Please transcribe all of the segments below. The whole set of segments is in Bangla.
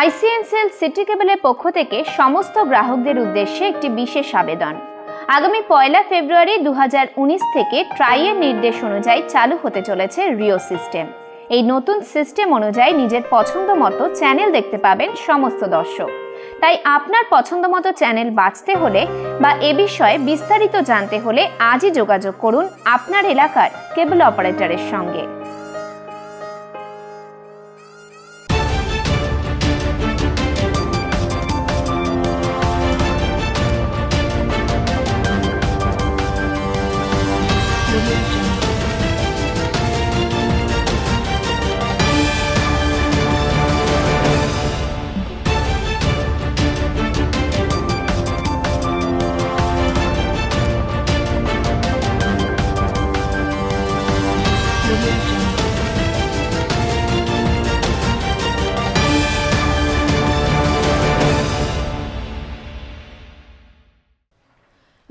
আইসিএনসিএল সিটি কেবলের পক্ষ থেকে সমস্ত গ্রাহকদের উদ্দেশ্যে একটি বিশেষ আবেদন। আগামী পয়লা ফেব্রুয়ারি দু হাজার উনিশ থেকে ট্রাইয়ের নির্দেশ অনুযায়ী চালু হতে চলেছে রিও সিস্টেম। এই নতুন সিস্টেম অনুযায়ী নিজের পছন্দ মতো চ্যানেল দেখতে পাবেন সমস্ত দর্শক। তাই আপনার পছন্দ মতো চ্যানেল বাছতে হলে বা এ বিষয়ে বিস্তারিত জানতে হলে আজই যোগাযোগ করুন আপনার এলাকার কেবল অপারেটরের সঙ্গে।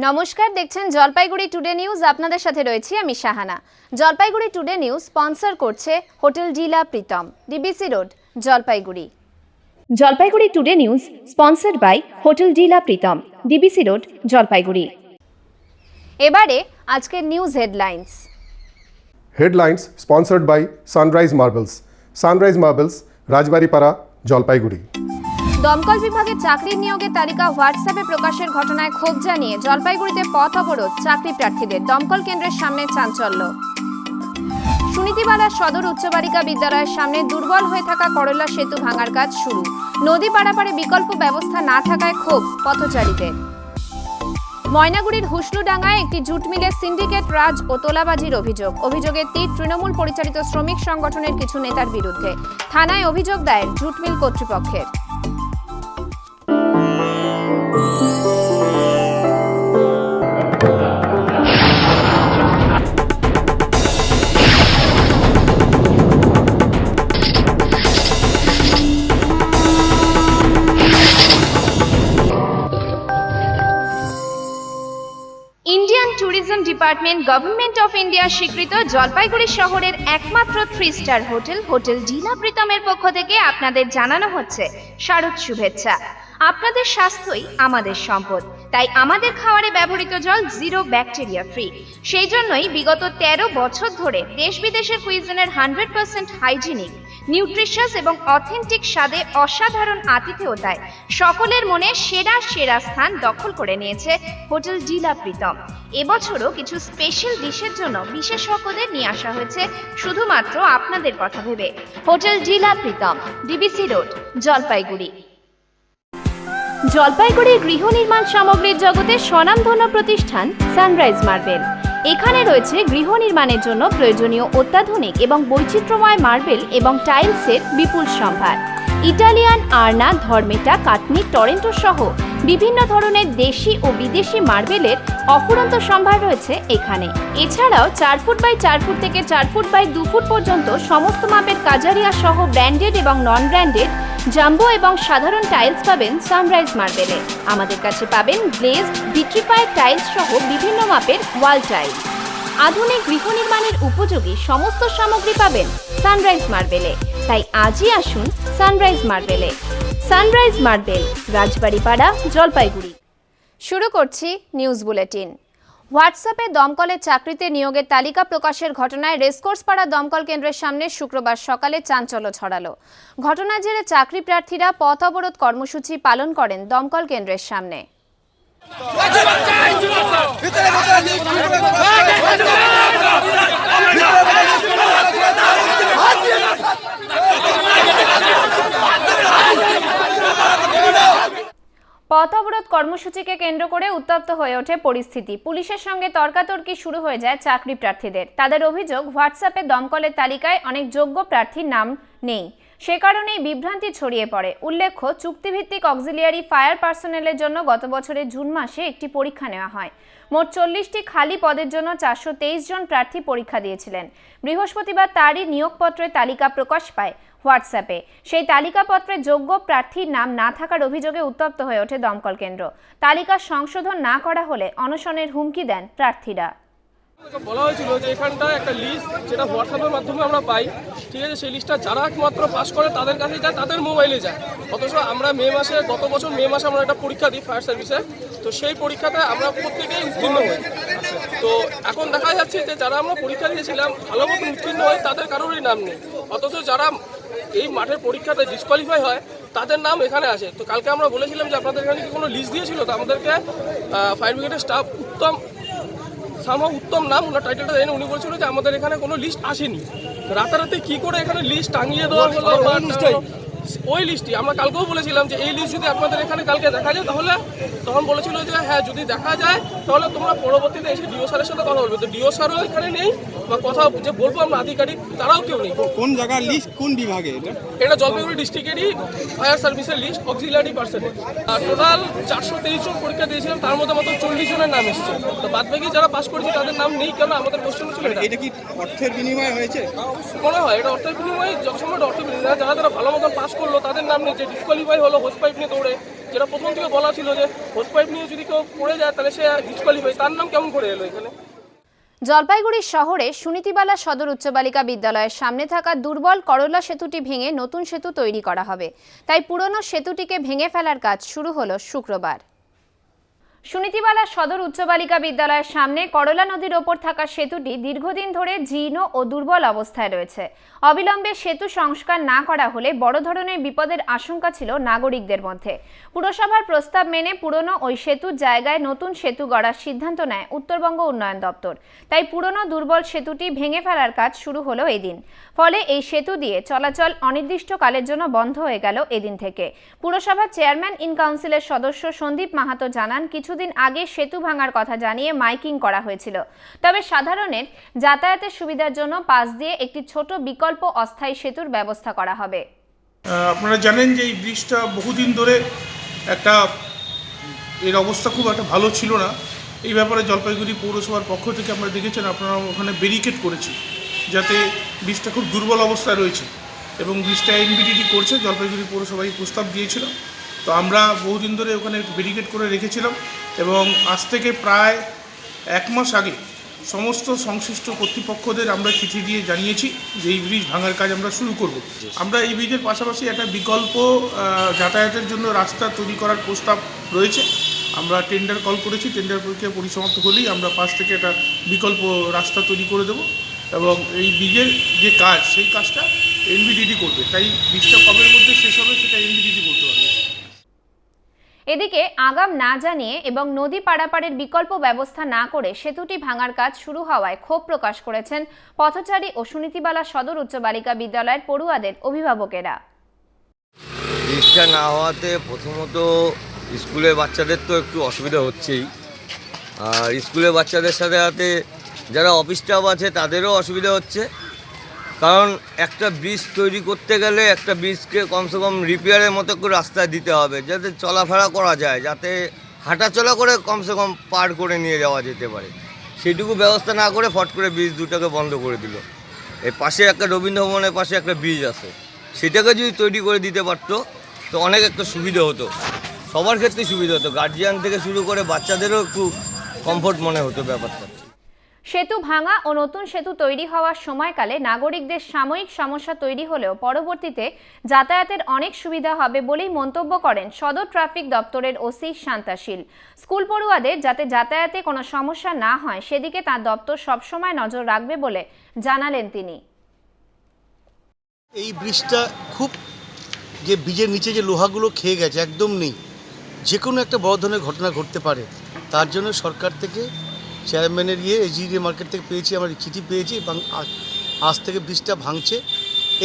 নমস্কার দেখছেন জলপাইগুড়ি টুডে নিউজ আপনাদের সাথে রয়েছি আমি Shahana. Jalpaiguri today news sponsor করছে hotel Zila Pritam DBC road Jalpaiguri. Jalpaiguri today news sponsored by hotel Zila Pritam DBC road Jalpaiguri. এবারে আজকের news headlines headlines sponsored by sunrise marbles sunrise marbles Rajbaripara Jalpaiguri. দমকল বিভাগে চাকরির নিয়োগের তালিকা হোয়াটসঅ্যাপে প্রকাশের ঘটনায় ক্ষোভ জানিয়ে জলপাইগুড়িতে পথ অবরোধ চাকরি প্রার্থীদের। দমকল কেন্দ্রের সামনে চাঞ্চল্য। সুনীতিবালা সদর উচ্চ বালিকা বিদ্যালয়ের সামনে দুর্বল হয়ে থাকা করলা সেতু ভাঙার কাজ শুরু। নদী পারাপারে বিকল্প ব্যবস্থা না থাকায় ক্ষোভ পথচারীদের। ময়নাগুড়ির হুসলুডাঙ্গায় একটি জুট মিলের সিন্ডিকেট রাজ ও তোলাবাজির অভিযোগ। অভিযোগের তীর তৃণমূল পরিচালিত শ্রমিক সংগঠনের কিছু নেতার বিরুদ্ধে থানায় অভিযোগ দায়ের জুট মিল কর্তৃপক্ষের। ডিপার্টমেন্ট গভর্নমেন্ট অফ ইন্ডিয়া স্বীকৃত জলপাইগুড়ি শহরের একমাত্র থ্রি স্টার হোটেল হোটেল জিলা প্রীতমের পক্ষ থেকে আপনাদের জানানো হচ্ছে শারদ শুভেচ্ছা। আপনাদের স্বাস্থ্যই আমাদের সম্পদ। তাই আমাদের খাবারে ব্যবহৃত জল জিরো ব্যাকটেরিয়া ফ্রি সেই জন্যই বিগত তেরো বছর ধরে দেশ বিদেশের কুইজনের হান্ড্রেড পার্সেন্ট হাইজিনিক নিউট্রিশাস এবং অথেন্টিক স্বাদে অসাধারণ আতিথেয়তায় সকলের মনে সেরা সেরা স্থান দখল করে নিয়েছে হোটেল জিলা প্রীতম। এবছরও কিছু স্পেশাল ডিশের জন্য বিশেষজ্ঞদের নিয়ে আসা হয়েছে, শুধুমাত্র আপনাদের কথা ভেবে। Hotel Zila Pritam, DBC road, Jalpaiguri. জলপাইগুড়ির গৃহ নির্মাণ সামগ্রীর জগতে স্বনামধন্য প্রতিষ্ঠান সানরাইজ মার্বেল। এখানে রয়েছে গৃহ নির্মাণের জন্য প্রয়োজনীয় অত্যাধুনিক এবং বৈচিত্র্যময় মার্বেল এবং টাইলসের বিপুল সম্ভার। ইটালিয়ান আর্না, ধর্মেটা, কাটনি, টরেন্টো সহ বিভিন্ন ধরনের দেশি ও বিদেশি মার্বেলের অফুরন্ত সম্ভার রয়েছে এখানে। এছাড়াও চার ফুট বাই চার ফুট থেকে চার ফুট বাই দু ফুট পর্যন্ত সমস্ত মাপের কাজারিয়া সহ ব্র্যান্ডেড এবং নন ব্র্যান্ডেড জাম্বো এবং সাধারণ টাইলস পাবেন সানরাইজ মার্বেলে। আমাদের কাছে পাবেন গ্লেজ ভিট্রিফাইড টাইলস সহ বিভিন্ন মাপের ওয়াল টাইলস। আধুনিক গৃহ নির্মাণের উপযোগী সমস্ত সামগ্রী পাবেন সানরাইজ মার্বেলে। তাই আজই আসুন সানরাইজ মার্বেলে। সানরাইজ মার্বেল রাজবাড়িপাড়া জলপাইগুড়ি শুরু করছি নিউজ বুলেটিন হোয়াটসঅ্যাপে দমকলের চাকরিতে নিয়োগের তালিকা প্রকাশের ঘটনায় রেসকোর্স পাড়া দমকল কেন্দ্রের সামনে শুক্রবার সকালে চাঞ্চল্য ছড়ালো ঘটনার জেরে চাকরি প্রার্থীরা পথ অবরোধ কর্মসূচি পালন করেন দমকল কেন্দ্রের সামনে পথ অবরোধ কর্মসূচিকে কেন্দ্র করে উত্তপ্ত হয়ে ওঠে পরিস্থিতি। পুলিশের সঙ্গে তর্কাতর্কি শুরু হয়ে যায় চাকরি প্রার্থীদের। তাদের অভিযোগ, হোয়াটসঅ্যাপে দমকলের তালিকায় অনেক যোগ্য প্রার্থীর নাম নেই। সে কারণেই বিভ্রান্তি ছড়িয়ে পড়ে। উল্লেখ্য, চুক্তিভিত্তিক অক্সিলিয়ারি ফায়ার পার্সোনেলের জন্য গত বছরের জুন মাসে একটি পরীক্ষা নেওয়া হয়। মোট চল্লিশটি খালি পদের জন্য চারশো তেইশ জন প্রার্থী পরীক্ষা দিয়েছিলেন। বৃহস্পতিবার তারই নিয়োগপত্রের তালিকা প্রকাশ পায় হোয়াটসঅ্যাপে। সেই তালিকাপত্রে যোগ্য প্রার্থীর নাম না থাকার অভিযোগে উত্তপ্ত হয়ে ওঠে দমকল কেন্দ্র। তালিকা সংশোধন না করা হলে অনশনের হুমকি দেন প্রার্থীরা। বলা হয়েছিল যে এখানটা একটা লিস্ট যেটা হোয়াটসঅ্যাপের মাধ্যমে আমরা পাই। ঠিক আছে, সেই লিস্টটা যারা একমাত্র পাস করে তাদের কাছে যায়, তাদের মোবাইলে যায়। অথচ আমরা মে মাসে, গত বছর মে মাসে আমরা একটা পরীক্ষা দিই ফায়ার সার্ভিসে তো সেই পরীক্ষাতে আমরা প্রত্যেকেই উত্তীর্ণ হই। তো এখন দেখা যাচ্ছে যে যারা আমরা পরীক্ষা দিয়েছিলাম, ভালো মতো উত্তীর্ণ হয় তাদের কারোরই নাম নেই। অথচ যারা এই মাঠের পরীক্ষাতে ডিসকোয়ালিফাই হয়, তাদের নাম এখানে আসে। তো কালকে আমরা বলেছিলাম যে আপনাদের এখানে কি কোনো লিস্ট দিয়েছিল? তো আমাদেরকে ফায়ার ব্রিগেডের স্টাফ উত্তম সামা উত্তম নাম ওনার টাইটেলটা দেয়নি উনি বলছিল যে আমাদের এখানে কোনো লিস্ট আসেনি। রাতারাতি কি করে এখানে লিস্ট টাঙিয়ে দেওয়া হলো ওই লিস্টটি আমরা কালকেও বলেছিলাম যে এই লিস্ট যদি আপনাদের এখানে কালকে দেখা যায় তাহলে তখন বলেছিল যে হ্যাঁ যদি দেখা যায় তাহলে তোমরা পরবর্তীতে এসে ডিও স্যারের সাথে কথা বলবে। তো ডিও স্যারও এখানে নেই বা কথা যে বলব আমরা আধিকারিক তারাও কেউ নেই। কোন জায়গার লিস্ট কোন বিভাগে এটা? এটা জলপাইগুড়ি ডিস্ট্রিক্টেরই ফায়ার সার্ভিসের লিস্ট অক্সিলারি পার্সেন্ট আর টোটাল চারশো তেইশ জন পরীক্ষা দিয়েছিলাম তার মধ্যে মাত্র চল্লিশ জনের নাম এসেছে। তো বাদ বাকি যারা পাস করেছে তাদের নাম নেই কেন আমাদের কোশ্চেন ছিল এটা কি অর্থের বিনিময়ে হয়েছে? মনে হয় এটা অর্থের বিনিময়ে এটা অর্থের বিনিময়। যারা যারা ভালো মতন পাস করল তাদের নাম নেই যে ডিসকোয়ালিফাই হলো হোস পাইপ নিয়ে দৌড়ে। যেটা প্রথম থেকে বলা ছিল যে হোস পাইপ নিয়ে যদি কেউ পড়ে যায় তাহলে সে ডিসকোয়ালিফাই তার নাম কেমন করে এলো এখানে? জলপাইগুড়ি শহরে সুনীতিবালা সদর উচ্চ বালিকা বিদ্যালয়ের সামনে থাকা দুর্বল করলা সেতুটি ভেঙে নতুন সেতু তৈরি করা হবে। তাই পুরনো সেতুটিকে ভেঙে ফেলার কাজ শুরু হলো শুক্রবার। সুনীতিবালা সদর উচ্চ বালিকা বিদ্যালয়ের সামনে করলা নদীর ওপর থাকা সেতুটি দীর্ঘদিন ধরে জীর্ণ ও দুর্বল অবস্থায় রয়েছে। অবিলম্বে সেতু সংস্কার না করা হলে বড় ধরনের বিপদের আশঙ্কা ছিল নাগরিকদের মধ্যে। পুরসভার প্রস্তাব মেনে পুরনো ওই সেতুর জায়গায় নতুন সেতু গড়ার সিদ্ধান্ত নেয় উত্তরবঙ্গ উন্নয়ন দপ্তর। তাই পুরনো দুর্বল সেতুটি ভেঙে ফেলার কাজ শুরু হলো এদিন। ফলে এই সেতু দিয়ে চলাচল অনির্দিষ্টকালের জন্য বন্ধ হয়ে গেল এদিন থেকে। পুরসভার চেয়ারম্যান ইন কাউন্সিলের সদস্য সন্দীপ মাহাতো জানান কিছুদিন আগে সেতু ভাঙার কথা জানিয়ে মাইকিং করা হয়েছিল। তবে সাধারণের যাতায়াতের সুবিধার জন্য পাশ দিয়ে একটি ছোট বিকল্প অস্থায়ী সেতুর ব্যবস্থা করা হবে। আপনারা জানেন যে এই ব্রিজটা বহুদিন ধরে একটা এর অবস্থা খুব একটা ভালো ছিল না। এই ব্যাপারে জলপাইগুড়ি পৌরসভার পক্ষ থেকে আমরা দেখেছেন, আপনারা ওখানে ব্যারিকেড করেছি যাতে ব্রিজটা খুব দুর্বল অবস্থায় রয়েছে এবং ব্রিজটা এনবিডিটি করছে, জলপাইগুড়ি পৌরসভায় প্রস্তাব দিয়েছিল। তো আমরা বহুদিন ধরে ওখানে ব্যারিকেড করে রেখেছিলাম। এবং আজ থেকে প্রায় এক মাস আগে সমস্ত সংশ্লিষ্ট কর্তৃপক্ষদের আমরা চিঠি দিয়ে জানিয়েছি যে এই ব্রিজ ভাঙার কাজ আমরা শুরু করব। আমরা এই ব্রিজের পাশাপাশি একটা বিকল্প যাতায়াতের জন্য রাস্তা তৈরি করার প্রস্তাব রয়েছে। আমরা টেন্ডার কল করেছি টেন্ডার প্রক্রিয়া পরিসমাপ্ত হলেই আমরা পাশ থেকে একটা বিকল্প রাস্তা তৈরি করে দেব এবং এই ব্রিজের যে কাজ, সেই কাজটা এনবিডিডি করবে। তাই ব্রিজটা কবের মধ্যে শেষ হবে সেটা এনবিডিডি বলতে পারবে। এদিকে আগাম না জানিয়ে এবং নদী পারাপারের বিকল্প ব্যবস্থা না করে সেতুটি ভাঙার কাজ শুরু হওয়ায় ক্ষোভ প্রকাশ করেছেন পথচারী ও সুনীতিবালা সদর উচ্চ বালিকা বিদ্যালয়ের পড়ুয়াদের অভিভাবকেরা। ব্রিজটা না হওয়াতে প্রথমত স্কুলের বাচ্চাদের তো একটু অসুবিধা হচ্ছেই। আর স্কুলের বাচ্চাদের সাথে সাথে যারা অফিস স্টাফ আছে তাদেরও অসুবিধা হচ্ছে। কারণ একটা ব্রিজ তৈরি করতে গেলে একটা ব্রিজকে কমসে কম রিপেয়ারের মতো করে রাস্তায় দিতে হবে, যাতে চলাফেরা করা যায়, যাতে হাঁটাচলা করে কমসে কম পার করে নিয়ে যাওয়া যেতে পারে। সেটুকু ব্যবস্থা না করে ফট করে ব্রিজ দুটাকে বন্ধ করে দিল। এই পাশে একটা রবীন্দ্র ভবনের পাশে একটা ব্রিজ আছে। সেটাকে যদি তৈরি করে দিতে পারতো, তো অনেক একটা সুবিধা হতো। সবার ক্ষেত্রে সুবিধা হতো। গার্জিয়ান থেকে শুরু করে বাচ্চাদেরও একটু কমফোর্ট মনে হতো ব্যাপারটা। সেতু ভাঙা ও নতুন সেতু তৈরি হওয়ার সময়কালে নাগরিকদের সাময়িক সমস্যা তৈরি হলেও পরবর্তীতে যাতায়াতের অনেক সুবিধা হবে বলেই মন্তব্য করেন সদর ট্রাফিক দপ্তরের ওসি শান্তাশীল। স্কুল পড়ুয়াদের যাতে যাতায়াতে কোনো সমস্যা না হয়, সেদিকে তার দপ্তর সবসময় নজর রাখবে বলে জানালেন তিনি। এই ব্রিজটা খুব যে ব্রিজের নিচে যে লোহাগুলো খেয়ে গেছে, একদম নেই। যে কোনো একটা বড় ধরনের ঘটনা ঘটতে পারে। তার জন্য সরকার থেকে চেয়ারম্যানের ইয়ে এজিডি মার্কেট থেকে পেয়েছি, আমরা চিঠি পেয়েছি, এবং আজ থেকে ব্রিজটা ভাঙছে।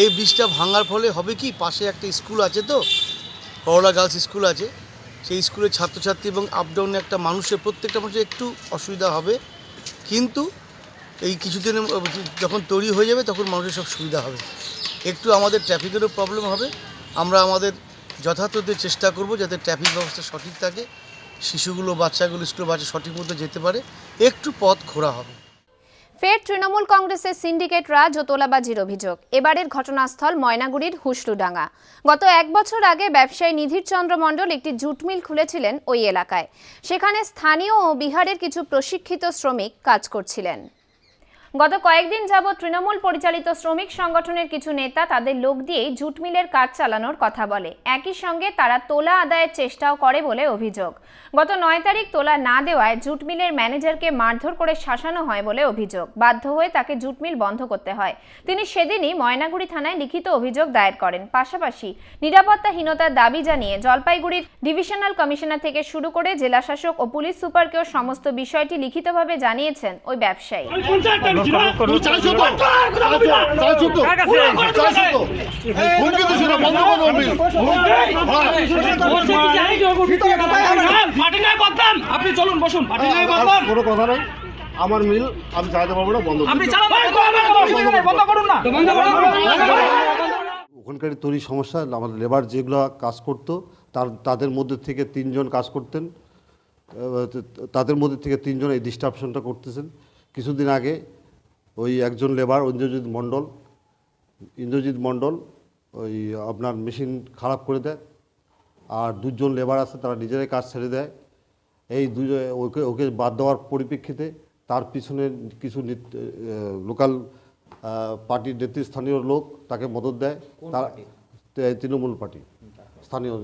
এই ব্রিজটা ভাঙার ফলে হবে কি, পাশে একটা স্কুল আছে তো করলা গার্লস স্কুল আছে, সেই স্কুলের ছাত্রছাত্রী এবং আপ ডাউনে একটা মানুষের, প্রত্যেকটা মানুষের একটু অসুবিধা হবে। কিন্তু এই কিছুদিনের যখন তৈরি হয়ে যাবে, তখন মানুষের সব সুবিধা হবে। একটু আমাদের ট্রাফিকেরও প্রবলেম হবে। আমরা আমাদের যথাযথ চেষ্টা করব যাতে ট্রাফিক ব্যবস্থা সঠিক থাকে। শিশুগুলো, বাচ্চাগুলো স্কুল বাচ্চা সঠিক মতো যেতে পারে, একটু পথ ঘোরা হবে। ফের তৃণমূল কংগ্রেসের সিন্ডিকেট রাজ ও তোলাবাজির অভিযোগ। এবারের ঘটনাস্থল ময়নাগুড়ির হুসলুডাঙ্গা। গত এক বছর আগে ব্যবসায়ী নিধির চন্দ্র মণ্ডল একটি জুট মিল খুলেছিলেন ওই এলাকায়। সেখানে স্থানীয় ও বিহারের কিছু প্রশিক্ষিত শ্রমিক কাজ করছিলেন। গত কয়েকদিন যাবৎ তৃণমূল পরিচালিত শ্রমিক সংগঠনের কিছু নেতা তাদের লোক দিয়েই জুট মিলের কাজ চালানোর কথা বলে। একই সঙ্গে তারা তোলা আদায়ের চেষ্টাও করে বলে অভিযোগ। গত নয় তারিখ তোলা না দেওয়ায় জুট মিলের ম্যানেজারকে মারধর করে শাসানো হয় বলে অভিযোগ। বাধ্য হয়ে তাকে জুট মিল বন্ধ করতে হয়। তিনি সেদিনই ময়নাগুড়ি থানায় লিখিত অভিযোগ দায়ের করেন। পাশাপাশি নিরাপত্তাহীনতার দাবি জানিয়ে জলপাইগুড়ির ডিভিশনাল কমিশনার থেকে শুরু করে জেলাশাসক ও পুলিশ সুপারকেও সমস্ত বিষয়টি লিখিতভাবে জানিয়েছেন ওই ব্যবসায়ী। আপনি চলুন বসুন কোনো কথা নাই। আমার মিল আমি চালাতে পারব না বন্ধ আপনি বন্ধ করুন না। ওখানকার তৈরি সমস্যা আমাদের লেবার যেগুলো কাজ করতো তার তাদের মধ্যে থেকে তিনজন কাজ করতেন। তাদের মধ্যে থেকে তিনজন এই ডিস্টারপশনটা করতেছেন। কিছুদিন আগে ওই একজন লেবার ইন্দ্রজিৎ মণ্ডল। ইন্দ্রজিৎ মণ্ডল ওই আপনার মেশিন খারাপ করে দেয়। আর দুজন লেবার আছে তারা নিজেরাই কাজ ছেড়ে দেয়। এই দুই ওকে ওকে বাদ দেওয়ার পরিপ্রেক্ষিতে তার পিছনে কিছু লোকাল পার্টির নেতৃস্থানীয় লোক তাকে মদত দেয়। তার তৃণমূল পার্টি। স্থানীয়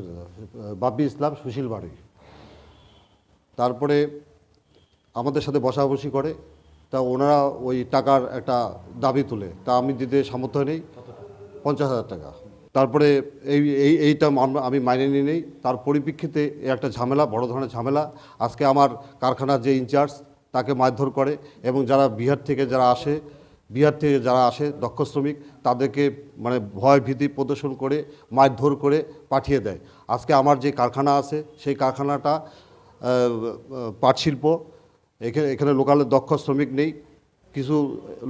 বাপ্পি ইসলাম সুশীল বাড়ি। তারপরে আমাদের সাথে বসাবসি করে। তা ওনারা ওই টাকার একটা দাবি তুলে। তা আমি দিতে সামর্থ্য নেই। পঞ্চাশ হাজার টাকা। তারপরে এই এই এইটা আমি মাইনে নিয়ে নেই। তার পরিপ্রেক্ষিতে একটা ঝামেলা বড় ধরনের ঝামেলা। আজকে আমার কারখানার যে ইনচার্জ তাকে মারধর করে এবং যারা বিহার থেকে যারা আসে বিহার থেকে যারা আসে দক্ষ শ্রমিক তাদেরকে মানে ভয় ভীতি প্রদর্শন করে মারধর করে পাঠিয়ে দেয়। আজকে আমার যে কারখানা আছে সেই কারখানাটা আহ, পাট শিল্প এখানে এখানে লোকালের দক্ষ শ্রমিক নেই। কিছু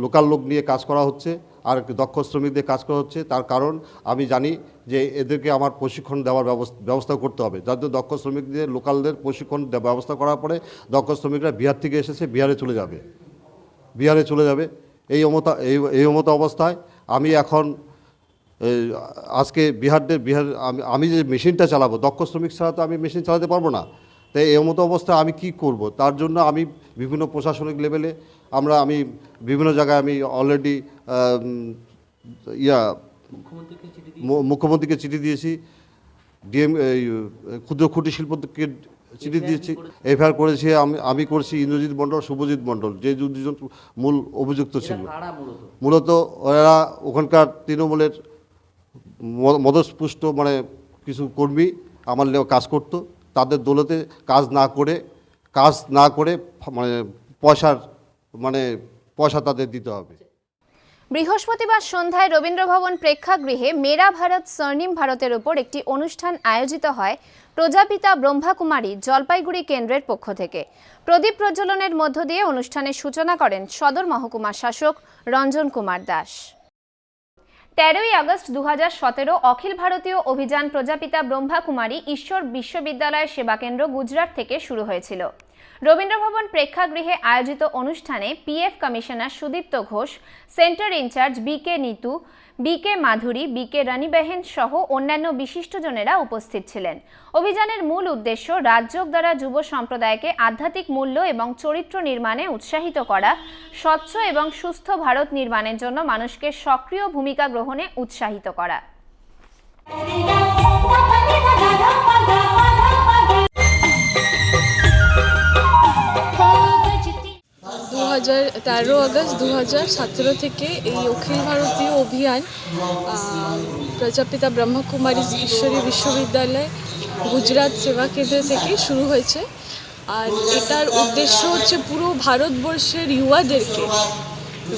লোকাল লোক নিয়ে কাজ করা হচ্ছে আর দক্ষ শ্রমিকদের কাজ করা হচ্ছে। তার কারণ আমি জানি যে এদেরকে আমার প্রশিক্ষণ দেওয়ার ব্যবস্থা করতে হবে। যাতে দক্ষ শ্রমিকদের লোকালদের প্রশিক্ষণ ব্যবস্থা করার পরে দক্ষ শ্রমিকরা বিহার থেকে এসেছে, বিহারে চলে যাবে। বিহারে চলে যাবে। এই অমতা, এই এই অমতা অবস্থায় আমি এখন আজকে বিহারদের, বিহার, আমি আমি যে মেশিনটা চালাবো, দক্ষ শ্রমিক ছাড়া তো আমি মেশিন চালাতে পারব না। তাই এই মতো অবস্থায় আমি কি করব? তার জন্য আমি বিভিন্ন প্রশাসনিক লেভেলে আমরা আমি বিভিন্ন জায়গায় আমি অলরেডি ইয়া মুখ্যমন্ত্রীকে চিঠি দিয়েছি। ডিএম ক্ষুদ্র কুটির শিল্পকে চিঠি দিয়েছি। এফআইআর করেছি আমি আমি করছি ইন্দ্রজিৎ মণ্ডল শুভজিৎ মণ্ডল। যে দুজন মূল অভিযুক্ত ছিল। মূলত? ওরা ওখানকার তৃণমূলের ম- মদস্পুষ্ট মানে কিছু কর্মী আমার কাজ করতো। তাদের দৌলতে কাজ না করে, কাজ না করে মানে পয়সার মানে পয়সা তাদের দিতে হবে। বৃহস্পতিবার সন্ধ্যায় রবীন্দ্রভবন প্রেক্ষাগৃহে মেরা ভারত স্বর্ণিম ভারতের উপর একটি অনুষ্ঠান আয়োজিত হয় প্রজাপিতা ব্রহ্মাকুমারী জলপাইগুড়ি কেন্দ্রের পক্ষ থেকে। প্রদীপ প্রজ্বলনের মধ্য দিয়ে অনুষ্ঠানের সূচনা করেন সদর মহকুমা শাসক রঞ্জন কুমার দাস। তেরোই আগস্ট দু অখিল ভারতীয় অভিযান প্রজাপিতা ব্রহ্মা কুমারী ঈশ্বর বিশ্ববিদ্যালয় সেবাকেন্দ্র গুজরাট থেকে শুরু হয়েছিল। রবীন্দ্রভবন প্রেক্ষাগৃহে আয়োজিত অনুষ্ঠানে PF commissioner Sudipta Ghosh, centre incharge B K Nitu B K Madhuri B K Ranibehen সহ অন্যান্য বিশিষ্টজনেরা উপস্থিত ছিলেন। অভিযানের মূল উদ্দেশ্য রাজ্যক দ্বারা যুব সম্প্রদায়কে আধ্যাত্মিক মূল্য এবং চরিত্র নির্মাণে উৎসাহিত করা, স্বচ্ছ এবং সুস্থ ভারত নির্মাণের জন্য মানুষকে সক্রিয় ভূমিকা গ্রহণে উৎসাহিত করা। হাজার তেরো আগস্ট দু হাজার সতেরো থেকে এই অখিল ভারতীয় অভিযান প্রজাপিতা ব্রহ্মকুমারী ঈশ্বরী বিশ্ববিদ্যালয় গুজরাট সেবা কেন্দ্র থেকে শুরু হয়েছে। আর এটার উদ্দেশ্য হচ্ছে পুরো ভারতবর্ষের ইউয়াদেরকে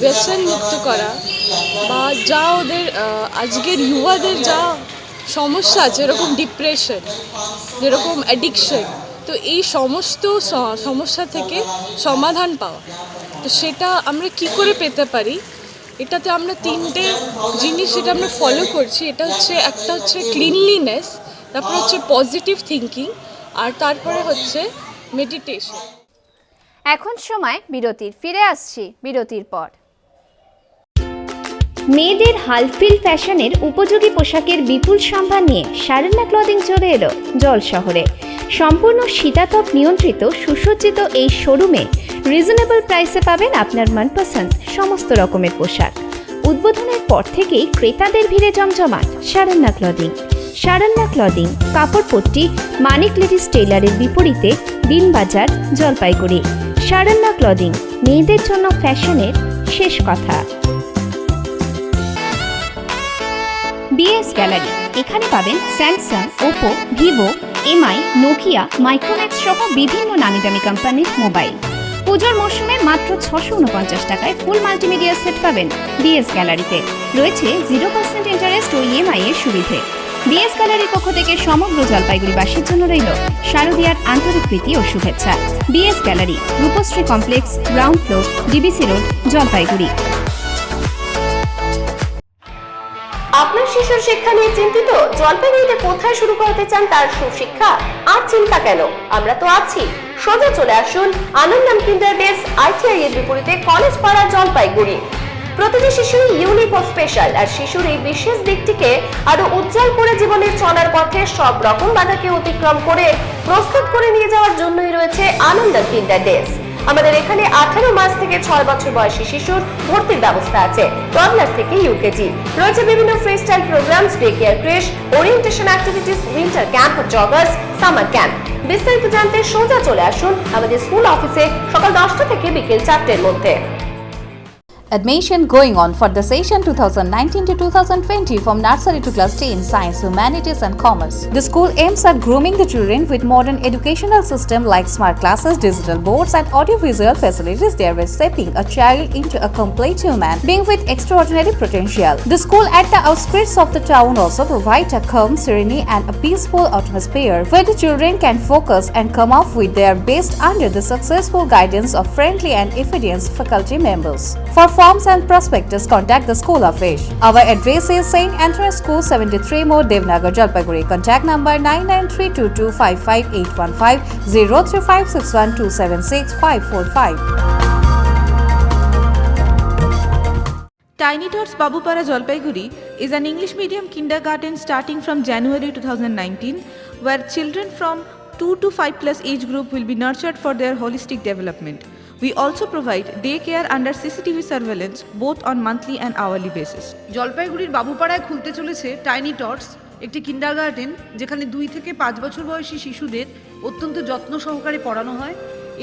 ব্যসন মুক্ত করা বা যা ওদের আজকের ইউয়াদের যা সমস্যা আছে, যেরকম ডিপ্রেশন যেরকম অ্যাডিকশন তো এই সমস্ত সমস্যা থেকে সমাধান পাওয়া। তো সেটা আমরা কি করে পেতে পারি? এটাতে আমরা তিনটে জিনিস যেটা আমরা ফলো করছি, এটা হচ্ছে একটা হচ্ছে ক্লিনলিনেস তারপর হচ্ছে পজিটিভ থিঙ্কিং আর তারপরে হচ্ছে মেডিটেশন এখন সময় বিরতির, ফিরে আসছি বিরতির পর। মেয়েদের হালফিল ফ্যাশনের উপযোগী পোশাকের বিপুল সম্ভার নিয়ে সারেন্না ক্লদিং চলে এলো জল শহরে। সম্পূর্ণ শীতাতপ নিয়ন্ত্রিত সুসজ্জিত এই শোরুমে রিজনেবল প্রাইসে পাবেন আপনার মনপসন্দ সমস্ত রকমের পোশাক। উদ্বোধনের পর থেকেই ক্রেতাদের ভিড়ে জমজমাট সারেন্না ক্লদিং। সারান্না ক্লদিং কাপড়পট্টি মানিক লেডিস টেইলারের বিপরীতে দিনবাজার জলপাইগুড়ি। সারান্না ক্লদিং, মেয়েদের জন্য ফ্যাশনের শেষ কথা। বিএস গ্যালারি এখানে পাবেন Samsung Oppo Vivo MI Nokia Micromax সহ বিভিন্ন নামি দামি কোম্পানির মোবাইল। পুজোর মরশুমে মাত্র ছশো উনপঞ্চাশ টাকায় ফুল মাল্টিমিডিয়া সেট পাবেন বিএস গ্যালারিতে রয়েছে জিরো পার্সেন্ট ইন্টারেস্ট ও ইএমআই এর সুবিধে। বিএস গ্যালারির পক্ষ থেকে সমগ্র জলপাইগুড়িবাসীর জন্য রইল শারদীয়ার আন্তরিক প্রীতি ও শুভেচ্ছা। BS gallery Rupashree complex, ground floor DBC road Jalpaiguri. শিশুর শিক্ষা নিয়ে চিন্তিত? জলপাইগুড়িতে কোথায় শুরু করতে চান তার সুশিক্ষা? আর চিন্তা কেন? আমরা তো আছি। সোজা চলে আসুন আনন্দম কিন্ডার ডেস আইটিআই এর বিপরীতে কলেজ পাড়া জলপাইগুড়ি। প্রতিটি শিশু ইউনিক ও স্পেশাল আর শিশুর এই বিশেষ দিকটিকে আরও উজ্জ্বল করে জীবনের চলার পথে সব রকম বাধাকে অতিক্রম করে প্রস্তুত করে নিয়ে যাওয়ার জন্যই রয়েছে আনন্দম কিন্ডার ডেস আমাদের এখানে আঠারো মাস থেকে ছয় বছর বয়সী শিশুর ভর্তির ব্যবস্থা আছে টডলার থেকে ইউকেজি। রয়েছে বিভিন্ন free style programs day care creche orientation activities winter camp joggers summer camp বিস্তারিত জানতে সোজা চলে আসুন আমাদের স্কুল অফিসে সকাল দশটা থেকে বিকেল চারটের মধ্যে। Admission going on for the session 2019 to 2020 from nursery to class 10 science, humanities and commerce. The school aims at grooming the children with modern educational system like smart classes, digital boards and audiovisual facilities thereby shaping a child into a complete human being with extraordinary potential. The school at the outskirts of the town also provides a calm, serene and a peaceful atmosphere where the children can focus and come off with their best under the successful guidance of friendly and efficient faculty members. For forms and prospectus, contact the School of Fish. Our address is St. Anthony School, 73 More, Devnagar, Jalpaiguri. Contact number 99322558515 Tiny Tots Babupara Jalpaiguri is an English medium kindergarten starting from January 2019 where children from 2 to 5 plus age group will be nurtured for their holistic development. We also provide daycare under CCTV surveillance, both on monthly and hourly basis. জলপাইগুড়ির বাবুপাড়ায় খুলতে চলেছে টাইনি টটস একটি কিন্ডারগার্টেন যেখানে দুই থেকে পাঁচ বছর বয়সী শিশুদের অত্যন্ত যত্ন সহকারে পড়ানো হয়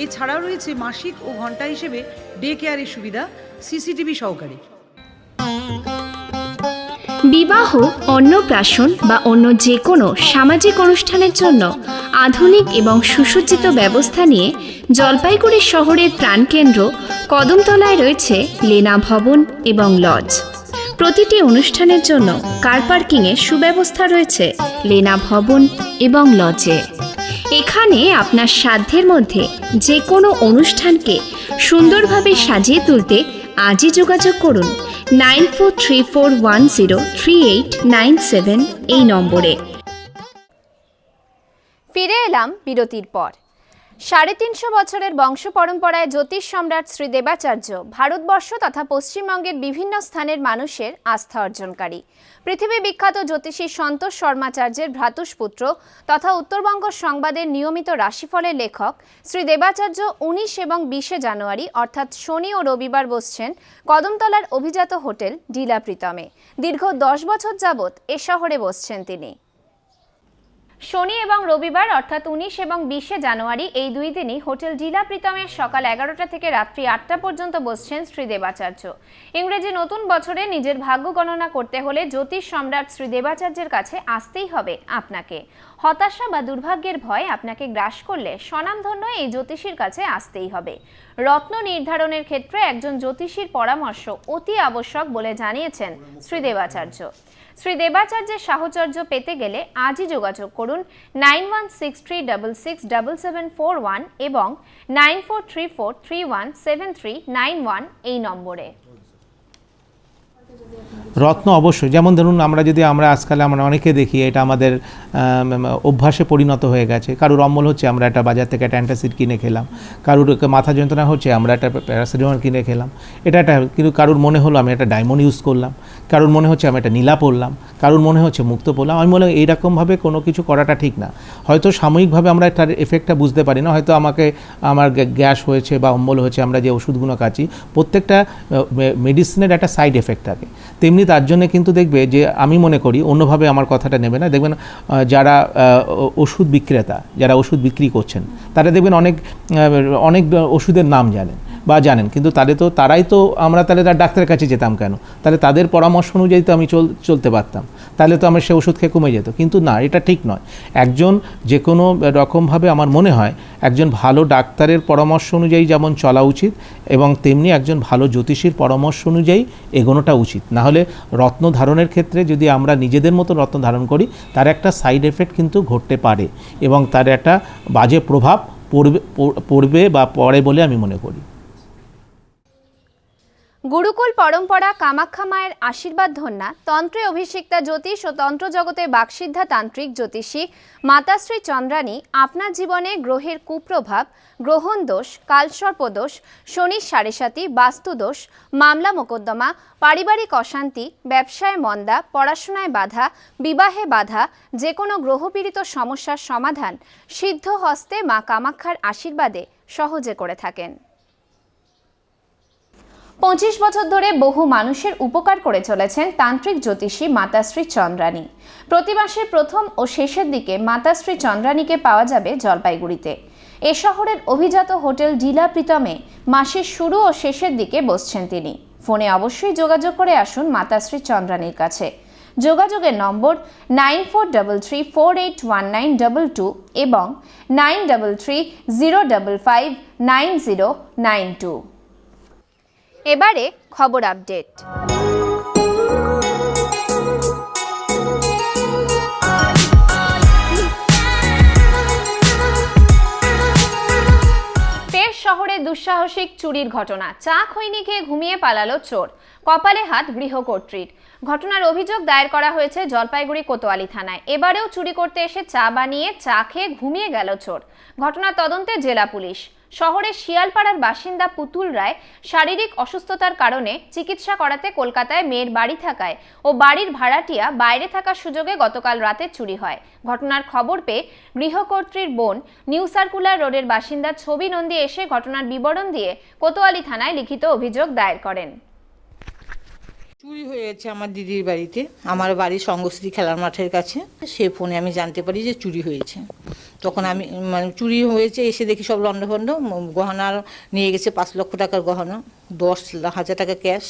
এছাড়াও রয়েছে মাসিক ও ঘণ্টা হিসেবে ডে কেয়ারের সুবিধা সিসিটিভি সহকারে বিবাহ, অন্নপ্রাশন বা অন্য যে কোনো সামাজিক অনুষ্ঠানের জন্য আধুনিক এবং সুসজ্জিত ব্যবস্থা নিয়ে জলপাইগুড়ি শহরের প্রাণকেন্দ্র কদমতলায় রয়েছে লেনা ভবন এবং লজ। প্রতিটি অনুষ্ঠানের জন্য কার পার্কিংয়ের সুব্যবস্থা রয়েছে লেনা ভবন এবং লজে। এখানে আপনার সাধ্যের মধ্যে যে কোনো অনুষ্ঠানকে সুন্দরভাবে সাজিয়ে তুলতে আজই যোগাযোগ করুন nine four three four one zero three eight nine seven এই নম্বরে। ফিরে এলাম বিরতির পর। সাড়ে তিনশো বছরের বংশ পরম্পরায় জ্যোতিষ সম্রাট শ্রী দেবাচার্য ভারতবর্ষ তথা পশ্চিমবঙ্গের বিভিন্ন স্থানের মানুষের আস্থা অর্জনকারী। পৃথিবী বিখ্যাত জ্যোতিষী সন্তোষ শর্মাচার্যের ভ্রাতুষ্পুত্র তথা উত্তরবঙ্গ সংবাদের নিয়মিত রাশিফলের লেখক শ্রী দেবাচার্য উনিশ এবং বিশে জানুয়ারি, অর্থাৎ শনি ও রবিবার বসছেন কদমতলার অভিজাত হোটেল ডিলা প্রীতমে। দীর্ঘ দশ বছর যাবৎ এ শহরে বসছেন তিনি। শনি এবং রবিবার, অর্থাৎ উনিশ এবং বিশে জানুয়ারি, এই দুই দিনই হোটেল জিলা প্রীতমের সকাল এগারোটা থেকে রাত্রি আটটা পর্যন্ত বসছেন শ্রীদেবাচার্য। ইংরেজি নতুন বছরে নিজের ভাগ্য গণনা করতে হলে জ্যোতিষ সম্রাট শ্রীদেবাচার্যের কাছে আসতেই হবে আপনাকে। হতাশা বা দুর্ভাগ্যের ভয় আপনাকে গ্রাস করলে স্বনামধন্য এই জ্যোতিষীর কাছে আসতেই হবে। রত্ন নির্ধারণের ক্ষেত্রে একজন জ্যোতিষীর পরামর্শ অতি আবশ্যক বলে জানিয়েছেন শ্রী দেবাচার্য শ্রী দেবাচার্যের সাহচর্য পেতে গেলে আজই যোগাযোগ করুন nine one six three double six double seven four one এবং nine four three four three one seven three nine one এই নম্বরে। রত্ন অবশ্যই। যেমন ধরুন আমরা যদি আমরা আজকাল আমরা অনেকে দেখি, এটা আমাদের অভ্যাসে পরিণত হয়ে গেছে। কারুর অম্বল হচ্ছে, আমরা একটা বাজার থেকে একটা অ্যান্টাসিড কিনে খেলাম। কারুর মাথা যন্ত্রণা হচ্ছে, আমরা একটা প্যারাসিটামল কিনে খেলাম। এটা একটা, কিন্তু কারুর মনে হলো, আমি একটা ডায়মন্ড ইউজ করলাম। কারুর মনে হচ্ছে, আমি একটা নীলা পড়লাম কারুর মনে হচ্ছে, মুক্ত পড়লাম আমি মনে এইরকমভাবে কোনো কিছু করাটা ঠিক না। হয়তো সাময়িকভাবে আমরা তার এফেক্টটা বুঝতে পারি না। হয়তো আমাকে, আমার গ্যা- গ্যাস হয়েছে বা অম্বল হয়েছে, আমরা যে ওষুধগুলো খাচ্ছি, প্রত্যেকটা মেডিসিনের একটা সাইড এফেক্ট থাকে। তেমনি তার জন্য কিন্তু দেখবে যে আমি মনে করি অন্যভাবে আমার কথাটা নেবে না। দেখবেন যারা ওষুধ বিক্রেতা, যারা ওষুধ বিক্রি করছেন, তারা দেখবেন অনেক অনেক ওষুধের নাম জানেন। বা জানেন, কিন্তু তাদের তো, তারাই তো আমরা তাহলে তার ডাক্তারের কাছে যেতাম কেন? তাহলে তাদের পরামর্শ অনুযায়ী তো আমি চল, চলতে পারতাম। তাহলে তো আমার সে ওষুধ খেয়ে কমে যেত। কিন্তু না, এটা ঠিক নয়। একজন যে কোনো রকমভাবে আমার মনে হয়, একজন ভালো ডাক্তারের পরামর্শ অনুযায়ী যেমন চলা উচিত এবং তেমনি একজন ভালো জ্যোতিষীর পরামর্শ অনুযায়ী এগোনোটা উচিত। না হলে রত্ন ধারণের ক্ষেত্রে যদি আমরা নিজেদের মতো রত্ন ধারণ করি, তার একটা সাইড এফেক্ট কিন্তু ঘটতে পারে এবং তার একটা বাজে প্রভাব পড়বে পড়বে বা পড়ে বলে আমি মনে করি। গুরুকুল পরম্পরা, কামাখ্যা মায়ের আশীর্বাদ ধন্যা, তন্ত্রে অভিষিক্তা জ্যোতিষ ও তন্ত্র জগতে বাকসিদ্ধা তান্ত্রিক জ্যোতিষী মাতাশ্রী চন্দ্রানী আপনার জীবনে গ্রহের কুপ্রভাব, গ্রহণ দোষ কালসর্পদোষ শনির সাড়ে সাতি বাস্তুদোষ মামলা মোকদ্দমা, পারিবারিক অশান্তি, ব্যবসায় মন্দা, পড়াশোনায় বাধা, বিবাহে বাধা যে কোনো গ্রহপীড়িত সমস্যার সমাধান সিদ্ধ হস্তে মা কামাখ্যার আশীর্বাদে সহজে করে থাকেন। পঁচিশ বছর ধরে বহু মানুষের উপকার করে চলেছেন তান্ত্রিক জ্যোতিষী মাতাশ্রী চন্দ্রানী প্রতি মাসের প্রথম ও শেষের দিকে মাতাশ্রী চন্দ্রানীকে পাওয়া যাবে জলপাইগুড়িতে। এ শহরের অভিজাত হোটেল ডিলা প্রীতমে মাসের শুরু ও শেষের দিকে বসছেন তিনি। ফোনে অবশ্যই যোগাযোগ করে আসুন মাতাশ্রী চন্দ্রানীর কাছে। যোগাযোগের নম্বর nine four double three four eight one nine double two এবং nine double three zero double five nine zero nine two. এবারে খবর আপডেট। শহরে দুঃসাহসিক চুরির ঘটনা। চা খৈনি খেয়ে ঘুমিয়ে পালালো চোর। কপালে হাত গৃহকর্ত্রীর। ঘটনার অভিযোগ দায়ের করা হয়েছে জলপাইগুড়ি কোতোয়ালি থানায়। এবারেও চুরি করতে এসে চা বানিয়ে চা খেয়ে ঘুমিয়ে গেল চোর। ঘটনার তদন্তে জেলা পুলিশ। শহরের শিয়ালপাড়ার বাসিন্দা পুতুল রায় শারীরিক অসুস্থতার কারণে চিকিৎসা করাতে কলকাতায় মেয়ের বাড়ি থাকায় ও বাড়ির ভাড়াটিয়া বাইরে থাকার সুযোগে গতকাল রাতে চুরি হয়। ঘটনার খবর পেয়ে গৃহকর্ত্রীর বোন নিউ সার্কুলার রোডের বাসিন্দা ছবি নন্দী এসে ঘটনার বিবরণ দিয়ে কোতোয়ালি থানায় লিখিত অভিযোগ দায়ের করেন। চুরি হয়েছে আমার দিদির বাড়িতে, আমার বাড়ি সঙ্গশ্রী খেলার মাঠের কাছে। সে ফোনে আমি জানতে পারি যে চুরি হয়েছে। তখন আমি মানে চুরি হয়েছে, এসে দেখি সব লন্ডভন্ড গহনা নিয়ে গেছে পাঁচ লক্ষ টাকার গহনা, দশ হাজার টাকা ক্যাশ,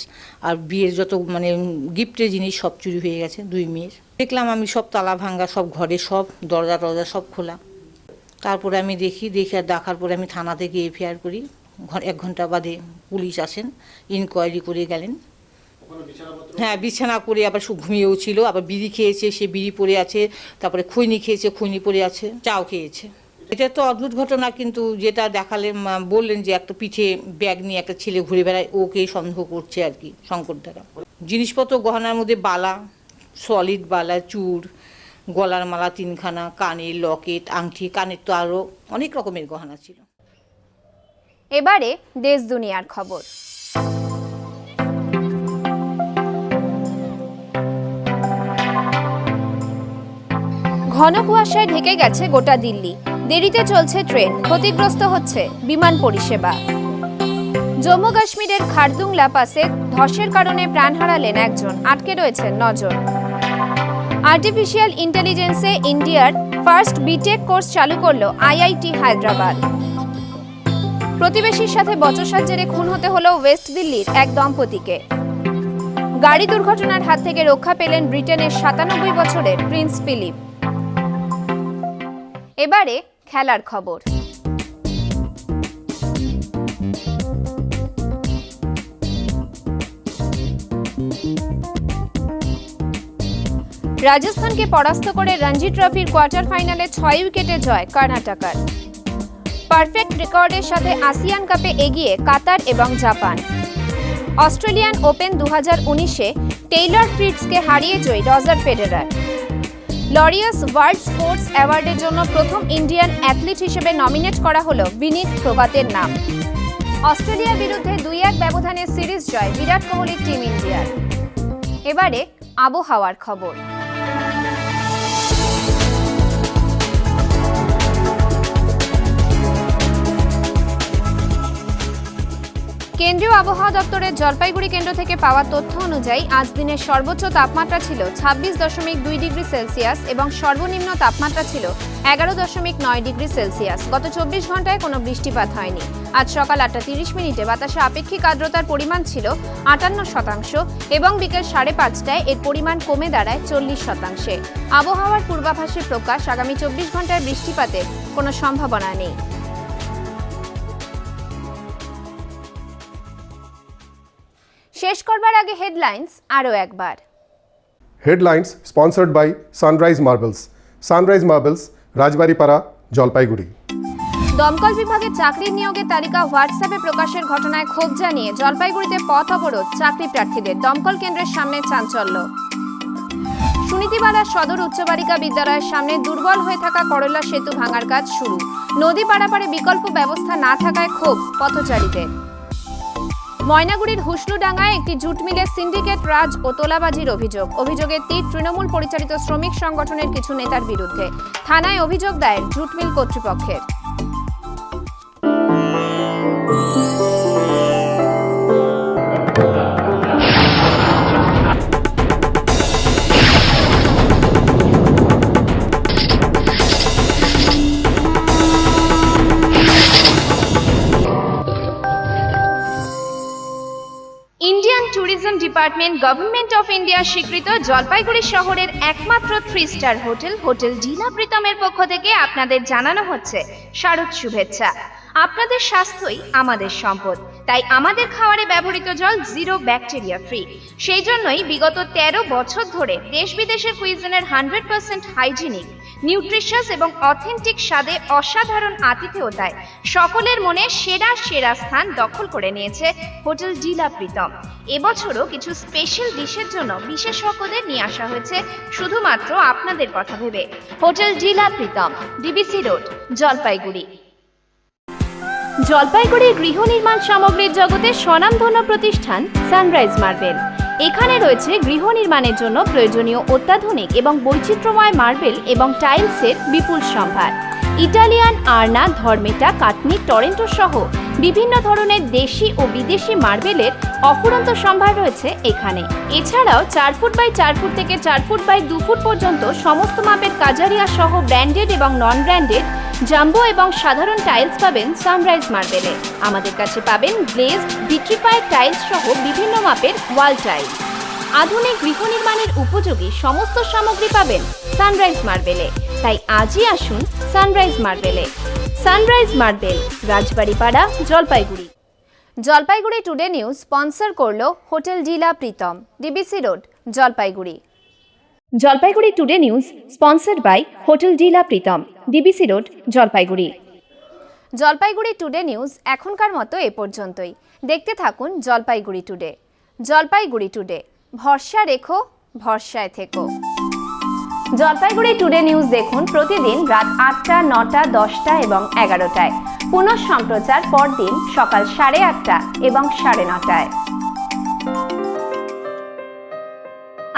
আর বিয়ের যত মানে গিফটের জিনিস সব চুরি হয়ে গেছে, দুই মেয়ের। দেখলাম আমি সব তালা ভাঙ্গা, সব ঘরে সব, দরজা টরজা সব খোলা। তারপরে আমি দেখি দেখি আর দেখার পরে আমি থানাতে গিয়ে এফআইআর করি। এক ঘণ্টা বাদে পুলিশ আসেন ইনকোয়ারি করে গেলেন। হ্যাঁ বিছানা করে আবার সু- ঘুমিয়েও ছিল আবার বিড়ি খেয়েছে সে বিড়ি পড়ে আছে তারপরে খৈনি খেয়েছে খৈনি পড়ে আছে চাও খেয়েছে। এটা তো অদ্ভুত ঘটনা কিন্তু যেটা দেখালেন আহ, বললেন যে একটা পিঠে ব্যাগ নিয়ে একটা ছেলে ঘুরে বেড়ায় ওকে সন্দেহ করছে আর কি শঙ্কর দ্বারা জিনিসপত্র গহনার মধ্যে বালা সলিড বালা চূড় গলার মালা তিনখানা কানের লকেট আংটি কানের তো আরও অনেক রকমের গহনা ছিল। এবারে দেশ দুনিয়ার খবর। ঘন কুয়াশায় ঢেকে গেছে গোটা দিল্লি। দেরিতে চলছে ট্রেন। ক্ষতিগ্রস্ত হচ্ছে বিমান পরিষেবা। জম্মু কাশ্মীরের খারদুংলা পাসে ধসের কারণে প্রাণ হারালেন একজন। আটকে রয়েছেন নজন। আর্টিফিশিয়াল ইন্টেলিজেন্সে ইন্ডিয়ার ফার্স্ট বিটেক কোর্স চালু করল আইআইটি হায়দ্রাবাদ। প্রতিবেশীর সাথে বচসার জেরে খুন হতে হলো ওয়েস্ট দিল্লির এক দম্পতিকে। গাড়ি দুর্ঘটনার হাত থেকে রক্ষা পেলেন ব্রিটেনের সাতানব্বই বছরের প্রিন্স ফিলিপ। এবারে খেলার খবর। রাজস্থানকে পরাস্ত করে রঞ্জি ট্রফির কোয়ার্টার ফাইনালে ছয় উইকেটে জয় কর্ণাটকার। পারফেক্ট রেকর্ডের সাথে আসিয়ান কাপে এগিয়ে কাতার এবং জাপান। অস্ট্রেলিয়ান ওপেন দু উনিশে টেইলর ফ্রিটসকে হারিয়ে জয়ী Roger Federer. Laureus World Sports অ্যাওয়ার্ডের জন্য প্রথম ইন্ডিয়ান অ্যাথলিট হিসেবে নমিনেট করা হলো বিনীত প্রভাতের নাম। অস্ট্রেলিয়ার বিরুদ্ধে দুই এক ব্যবধানে সিরিজ জয় বিরাট কোহলির টিম ইন্ডিয়ার। এবারে আবহাওয়ার খবর। কেন্দ্রীয় আবহাওয়া দপ্তরের জলপাইগুড়ি কেন্দ্র থেকে পাওয়া তথ্য অনুযায়ী, আজ দিনের সর্বোচ্চ তাপমাত্রা ছিল ছাব্বিশ দশমিক দুই ডিগ্রি সেলসিয়াস এবং সর্বনিম্ন তাপমাত্রা ছিল এগারো দশমিক নয় ডিগ্রি সেলসিয়াস। গত চব্বিশ ঘন্টায় কোনো বৃষ্টিপাত হয়নি। আজ সকাল আটটা তিরিশ মিনিটে বাতাসে আপেক্ষিক আর্দ্রতার পরিমাণ ছিল আটান্ন শতাংশ এবং বিকেল সাড়ে পাঁচটায় এর পরিমাণ কমে দাঁড়ায় চল্লিশ শতাংশে। আবহাওয়ার পূর্বাভাসে প্রকাশ আগামী চব্বিশ ঘন্টায় বৃষ্টিপাতের কোনো সম্ভাবনা নেই। শেষ করবার আগে হেডলাইন্স আরও একবার। Headlines sponsored by sunrise marbles sunrise marbles Rajbaripara Jalpaiguri. দমকল বিভাগে চাকরির নিয়োগের তালিকা হোয়াটসঅ্যাপে প্রকাশের ঘটনায় ক্ষোভ জানিয়ে জলপাইগুড়িতে পথ অবরোধ চাকরি প্রার্থীদের। দমকল কেন্দ্রের সামনে চাঞ্চল্য। সুনীতিবালা সদর উচ্চ বালিকা বিদ্যালয়ের সামনে দুর্বল হয়ে থাকা করলা সেতু ভাঙার কাজ শুরু। নদী পারাপারে বিকল্প ব্যবস্থা না থাকায় ক্ষোভ পথচারীদের। ময়নাগুড়ির হুসলুডাঙ্গায় একটি জুট মিলের সিন্ডিকেট রাজ ও তোলাবাজির অভিযোগ। অভিযোগের তীর তৃণমূল পরিচালিত শ্রমিক সংগঠনের কিছু নেতার বিরুদ্ধে। থানায় অভিযোগ দায়ের জুট মিল কর্তৃপক্ষের। ডিপার্টমেন্ট গভর্নমেন্ট অফ ইন্ডিয়া স্বীকৃত জলপাইগুড়ি শহরের একমাত্র three star hotel hotel Dila প্রীতমের পক্ষ থেকে আপনাদের জানানো হচ্ছে শারদ শুভেচ্ছা। আপনাদের স্বাস্থ্যই আমাদের সম্পদ, তাই আমাদের খাবারে ব্যবহৃত জল জিরো ব্যাকটেরিয়া ফ্রি সেই জন্যই বিগত তেরো বছর ধরে দেশ বিদেশের কুইজনের হান্ড্রেড পার্সেন্ট হাইজিনিক নিউট্রিশাস এবং অথেন্টিক স্বাদে অসাধারণ আতিথেয়তায় সকলের মনে সেরা সেরা স্থান দখল করে নিয়েছে হোটেল ডিলা প্রীতম। এবছরও কিছু স্পেশাল ডিশের জন্য বিশেষজ্ঞদের নিয়ে আসা হয়েছে শুধুমাত্র আপনাদের কথা ভেবে। Hotel Dila Pritam, DBC road, Jalpaiguri. জলপাইগুড়ির গৃহ নির্মাণ সামগ্রীর জগতে স্বনামধন্য প্রতিষ্ঠান সানরাইজ মার্বেল। এখানে রয়েছে গৃহ নির্মাণের জন্য প্রয়োজনীয় অত্যাধুনিক এবং বৈচিত্র্যময় মার্বেল এবং টাইলসের বিপুল সম্ভার। ইটালিয়ান আর্না, ধর্মেটা, কাটনি টরেন্টো সহ বিভিন্ন ধরনের দেশি ও বিদেশি মার্বেলের অফুরন্ত সম্ভার রয়েছে এখানে। এছাড়াও চার ফুট বাই চার ফুট থেকে চার ফুট বাই দু ফুট পর্যন্ত সমস্ত মাপের কাজারিয়া সহ ব্র্যান্ডেড এবং নন ব্র্যান্ডেড জাম্বো এবং সাধারণ টাইলস পাবেন সানরাইজ মার্বেলে। আমাদের কাছে পাবেন গ্লেজ ভিট্রিফাইড টাইলস সহ বিভিন্ন মাপের ওয়াল টাইলস আধুনিক গৃহ নির্মাণের উপযোগী সমস্ত সামগ্রী পাবেন সানরাইজ মার্বেলে। তাই আজই আসুন sunrise মার্বেলে। Sunrise marble Rajbaripara Jalpaiguri. Jalpaiguri today news sponsor করল hotel Dila Pritam DBC road Jalpaiguri. Jalpaiguri today news sponsored by hotel Dila Pritam DBC road Jalpaiguri. Jalpaiguri today news এখনকার মতো এ পর্যন্তই। দেখতে থাকুন জলপাইগুড়ি টুডে। জলপাইগুড়ি টুডে। ভরসা রেখো, ভরসায় থেকো। জলপাইগুড়ি টুডে নিউজ দেখুন প্রতিদিন রাত আটটা, নটা, দশটা এবং এগারোটায়। পুনঃ সম্প্রচার পরদিন সকাল সাড়ে আটটা এবং সাড়ে নটায়।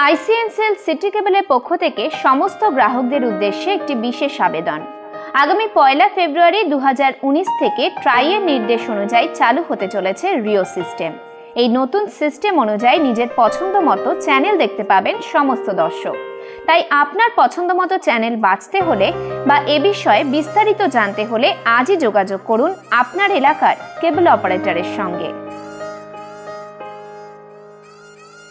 আইসিএনসিএল সিটি কেবলের পক্ষ থেকে সমস্ত গ্রাহকদের উদ্দেশ্যে একটি বিশেষ আবেদন। আগামী পয়লা ফেব্রুয়ারি দু হাজার উনিশ থেকে ট্রাইয়ের নির্দেশ অনুযায়ী চালু হতে চলেছে রিও সিস্টেম। এই নতুন সিস্টেম অনুযায়ী নিজের পছন্দ মতো চ্যানেল দেখতে পাবেন সমস্ত দর্শক। তাই আপনার পছন্দ মতো চ্যানেল বাঁচতে হলে বা এ বিষয়ে বিস্তারিত জানতে হলে আজই যোগাযোগ করুন আপনার এলাকার কেবল অপারেটরের সঙ্গে।